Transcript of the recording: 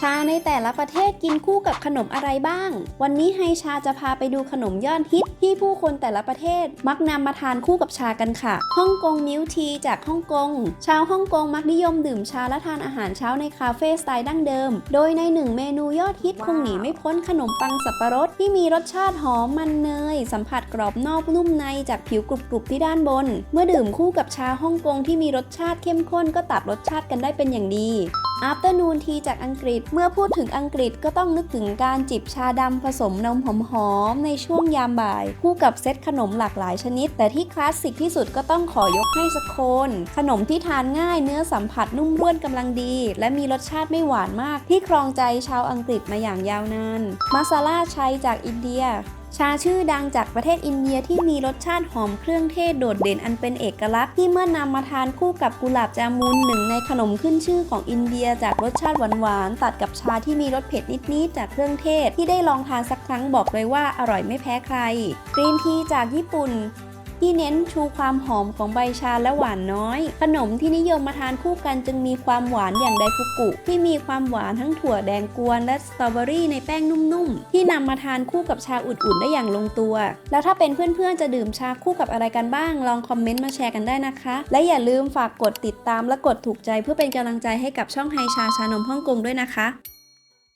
ชาในแต่ละประเทศกินคู่กับขนมอะไรบ้าง วันนี้ไฮชาจะพาไปดูขนมยอดฮิต ที่ผู้คนแต่ละประเทศมักนำมาทานคู่กับชากันค่ะ ฮ่องกงมิลทีจากฮ่องกง ชาวฮ่องกงมักนิยมดื่มชาและทานอาหารเช้าในคาเฟ่สไตล์ดั้งเดิม โดยในหนึ่งเมนูยอดฮิตคงหนีไม่พ้นขนมปังสับปะรดที่มีรสชาติหอมมันเนย สัมผัสกรอบนอกนุ่มในจากผิวกรุบๆที่ด้านบน เมื่อดื่มคู่กับชาฮ่องกงที่มีรสชาติเข้มข้นก็ตัดรสชาติกันได้เป็นอย่างดี Afternoon Tea จากอังกฤษ เมื่อพูดถึงอังกฤษก็ต้องนึกถึงการจิบชาดำผสมนมหอมๆในช่วงยามบ่าย คู่กับเซตขนมหลากหลายชนิด แต่ที่คลาสสิกที่สุดก็ต้องขอยกให้สโคน ขนมที่ทานง่ายเนื้อสัมผัสนุ่มร่วนกำลังดี และมีรสชาติไม่หวานมาก ที่ครองใจชาวอังกฤษมาอย่างยาวนานมาซาลาชัยจากอินเดีย ชาชื่อดังจากประเทศอินเดียที่มีรสชาติหอมเครื่องเทศโดดเด่นอันเป็นเอกลักษณ์ที่เมื่อนำมาทานคู่กับกุหลาบจามุนหนึ่งในขนมขึ้นชื่อของอินเดียจากรสชาติหวานๆตัดกับชาที่มีรสเผ็ดนิดๆจากเครื่องเทศ ที่ได้ลองทานสักครั้งบอกเลยว่าอร่อยไม่แพ้ใครกรีนทีจากญี่ปุ่น ที่เน้นชูความหอมของใบชาและหวานน้อย ขนมที่นิยมมาทานคู่กันจึงมีความหวานอย่างไดฟุกุ ที่มีความหวานทั้งถั่วแดงกวนและสตรอเบอรี่ในแป้งนุ่มๆ ที่นำมาทานคู่กับชาอุ่นๆได้อย่างลงตัว แล้วถ้าเป็นเพื่อนๆจะดื่มชาคู่กับอะไรกันบ้าง ลองคอมเมนต์มาแชร์กันได้นะคะ และอย่าลืมฝากกดติดตามและกดถูกใจเพื่อเป็นกำลังใจให้กับช่องไฮชาชานมฮ่องกงด้วยนะคะ